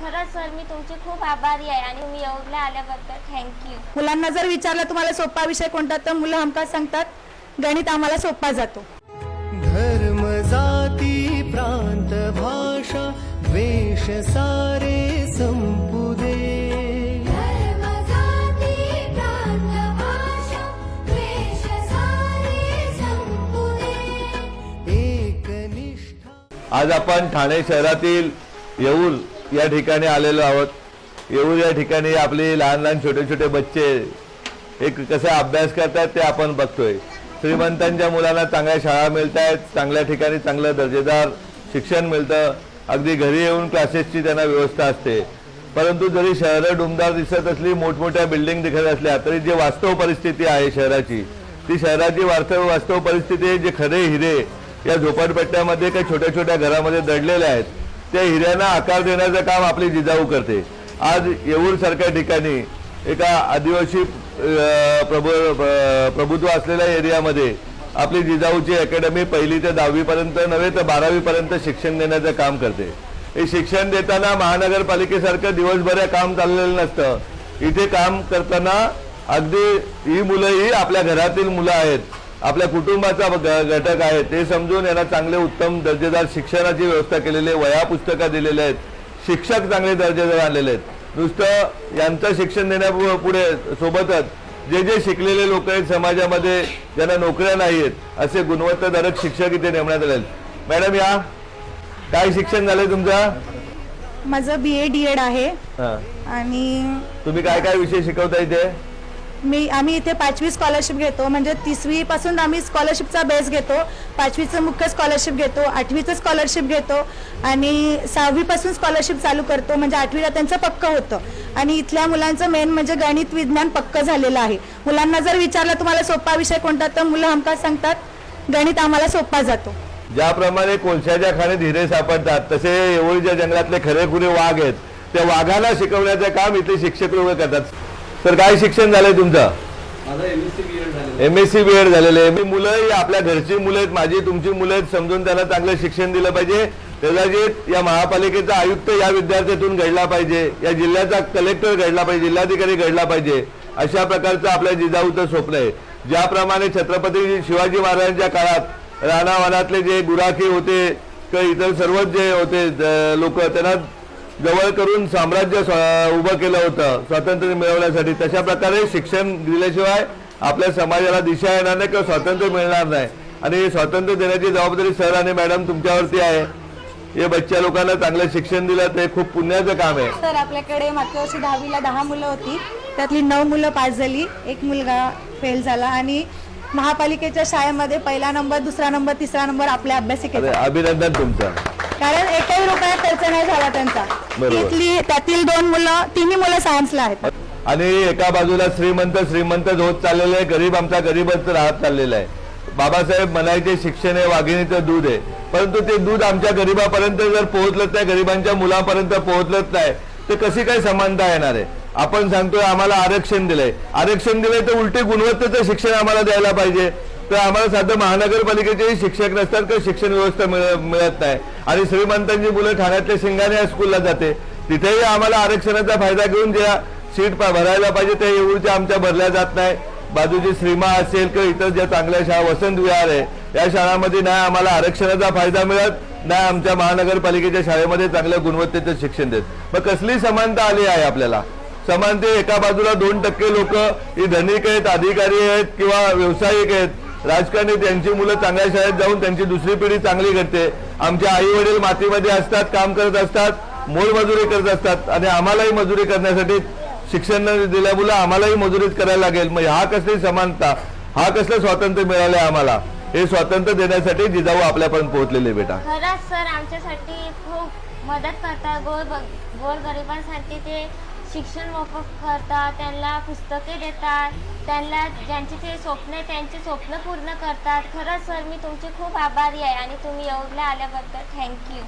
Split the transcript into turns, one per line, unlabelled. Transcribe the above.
खरंच सर मी तुमची खूप आभारी आहे आणि तुम्ही एवढ्या आल्याबद्दल थँक्यू
मुलांना जर विचारलं तुम्हाला सोपा विषय कोणता तर मुलं हमखास सांगतात गणित आम्हाला सोपा जातो.
धर्म जाती प्रांत भाषा वेश सारे संपुदे
धर्म जाती प्रांत भाषा द्वेष सारे संपुदे
एकनिष्ठा
आज आपण ठाणे शहरातील येऊर या ठिकाणी आलेलो आहोत. येऊर या ठिकाणी आपली लहान लहान छोटे छोटे बच्चे एक कसा अभ्यास करतात ते आपण बघतोय. श्रीमंतांच्या मुलांना चांगल्या शाळा मिळत आहेत चांगल्या ठिकाणी चांगलं दर्जेदार शिक्षण मिळतं. अगदी घरी येऊन क्लासेसची त्यांना व्यवस्था असते. परंतु जरी शहरं डुमदार दिसत असली मोठमोठ्या बिल्डिंग दिसत असल्या तरी जी वास्तव परिस्थिती आहे शहराची ती शहराची वास्तव वास्तव परिस्थिती आहे जे खरे हिरे या झोपडपट्ट्यामध्ये काही छोट्या छोट्या घरामध्ये दडलेल्या आहेत. त्या हिऱ्यांना आकार देण्याचं काम आपली जिजाऊ करते. आज येऊर सारख्या ठिकाणी एका आदिवासी प्रभु प्रभुत्व असलेल्या एरियामध्ये आपली जिजाऊची अकॅडमी पहिली ते दहावीपर्यंत नव्हे तर बारावीपर्यंत शिक्षण देण्याचं काम करते. हे शिक्षण देताना महानगरपालिकेसारखं दिवसभर काम चाललेलं नसतं. इथे काम करताना अगदी ही मुलंही आपल्या घरातील मुलं आहेत. आपल्या कुटुंबाचा घटक आहे. ते समजून यांना चांगले उत्तम दर्जेदार शिक्षणाची व्यवस्था केलेली आहे. वया पुस्तकं दिलेले आहेत. शिक्षक चांगले दर्जेदार आलेले आहेत. नुसतं यांचं शिक्षण देण्यापुढे सोबतच जे जे शिकलेले लोक आहेत समाजामध्ये ज्यांना नोकऱ्या नाही आहेत असे गुणवत्ताधारक शिक्षक इथे नेमण्यात आले मॅडम या. काय शिक्षण झालंय तुमचं?
माझं बी ए डी एड आहे.
हा.
आणि
तुम्ही काय काय विषय शिकवता इथे?
मी आम्ही इथे पाचवी स्कॉलरशिप घेतो. म्हणजे तिसवीपासून आम्ही स्कॉलरशिपचा बेस घेतो. पाचवीचं मुख्य स्कॉलरशिप घेतो. आठवीचं स्कॉलरशिप घेतो. आणि सहावीपासून स्कॉलरशिप चालू करतो. म्हणजे आठवीला त्यांचं पक्क होतं. आणि इथल्या मुलांचं मेन म्हणजे गणित विज्ञान पक्क झालेलं आहे. मुलांना जर विचारलं तुम्हाला सोपा विषय कोणता? तर मुलं हमखास सांगतात गणित आम्हाला सोपा जातो.
ज्याप्रमाणे कोळशाच्या खाणे धीरे सापडतात तसे येवळीच्या जंगलातले खरेखुरे वाघ आहेत. त्या वाघाला शिकवण्याचं काम इथले शिक्षक लोक करतात. तर काय शिक्षण झालंय तुमचं? M S C B Ed झालेले आहे. मी मुलं ही आपल्या घरची मुलं आहेत माझी तुमची मुलं आहेत समजून त्यांना चांगलं शिक्षण दिलं पाहिजे. कदाचित या महापालिकेचा आयुक्त या विद्यार्थ्यातून घडला पाहिजे या जिल्ह्याचा कलेक्टर घडला पाहिजे जिल्हाधिकारी घडला पाहिजे अशा प्रकारचं आपल्या जिजाऊचं स्वप्न आहे. ज्याप्रमाणे छत्रपती शिवाजी महाराजांच्या काळात राणावनातले जे गुराखी होते किंवा इतर सर्वच जे होते लोक त्यांना जवळ करून साम्राज्य उभं केलं होतं स्वातंत्र्य मिळवण्यासाठी. तशा प्रकारे शिक्षण दिल्याशिवाय आपल्या समाजाला दिशा येणार नाही किंवा स्वातंत्र्य मिळणार नाही. आणि हे स्वातंत्र्य देण्याची जबाबदारी सर आणि मॅडम तुमच्यावरती आहे. हे बच्च्या लोकांना चांगलं शिक्षण दिलं ते खूप पुण्याचं काम आहे.
तर आपल्याकडे मागच्या वर्षी दहावीला दहा मुलं होती. त्यातली नऊ मुलं पास झाली. एक मुलगा फेल झाला. आणि महापालिकेच्या शाळेमध्ये पहिला नंबर दुसरा नंबर तिसरा नंबर आपल्या अभ्यासिकेचा
अभिनंदन तुमचं.
कारण एकही रुपया खर्च नाही झाला त्यांचा.
बरोबर.
इथली त्यातील दोन मुलं तिन्ही मुलं सायन्सला आहेत.
आणि एका बाजूला श्रीमंत श्रीमंत होत चाललेलं आहे. गरीब आमचा गरीबच राहत चाललेला आहे. बाबासाहेब म्हणायचे शिक्षण हे वाघिणीचं दूध आहे. परंतु ते दूध आमच्या गरीबापर्यंत जर पोहोचलंच नाही गरिबांच्या मुलापर्यंत पोहोचलंच नाही तर कशी काय समानता येणार आहे? आपण सांगतोय आम्हाला आरक्षण दिलंय. आरक्षण दिलंय तर उलटे गुणवत्तेचं शिक्षण आम्हाला द्यायला पाहिजे. तर आम्हाला साधं महानगरपालिकेचेही शिक्षक नसतात का शिक्षण व्यवस्था मिळ- मिळत नाही. आणि श्रीमंतांची मुलं ठाण्यातल्या शिंगाणे या स्कूलला जाते. तिथेही आम्हाला आरक्षणाचा फायदा घेऊन ज्या सीट भरायला पाहिजे त्या एवढीच्या आमच्या भरल्या जात नाही. बाजूची श्रीमा असेल किंवा इतर ज्या चांगल्या शाळा वसंत विहार आहे या शाळांमध्ये नाही आम्हाला आरक्षणाचा फायदा मिळत नाही आमच्या महानगरपालिकेच्या शाळेमध्ये चांगल्या गुणवत्तेचं शिक्षण देत. मग कसली समानता आली आहे आपल्याला? समानते एका बाजूला दोन टक्के लोक ही धनिक आहेत अधिकारी आहेत किंवा व्यावसायिक आहेत राजकारणी त्यांची मुलं चांगल्या शाळेत जाऊन त्यांची दुसरी पिढी चांगली घडते. आमचे आई वडील मातीमध्ये असतात काम करत असतात मोलमजुरी करत असतात आणि आम्हालाही मजुरी करण्यासाठी शिक्षण न दिल्या मुलं आम्हालाही मजुरीच करायला लागेल. मग हा कसली समानता हा कसलं स्वातंत्र्य मिळालंय आम्हाला? हे स्वातंत्र्य देण्यासाठी जिजाऊ आपल्यापर्यंत पोहोचलेले बेटा.
खरंच सर आमच्यासाठी खूप मदत करतात गोर गोरगरिबांसाठी ते शिक्षण मोफत करतात त्यांना पुस्तके देतात त्यांना ज्यांचे ते स्वप्न आहे त्यांचे स्वप्न पूर्ण करतात. खरंच सर मी तुमचे खूप आभारी आहे आणि तुम्ही एवढ्या आल्याबद्दल थँक्यू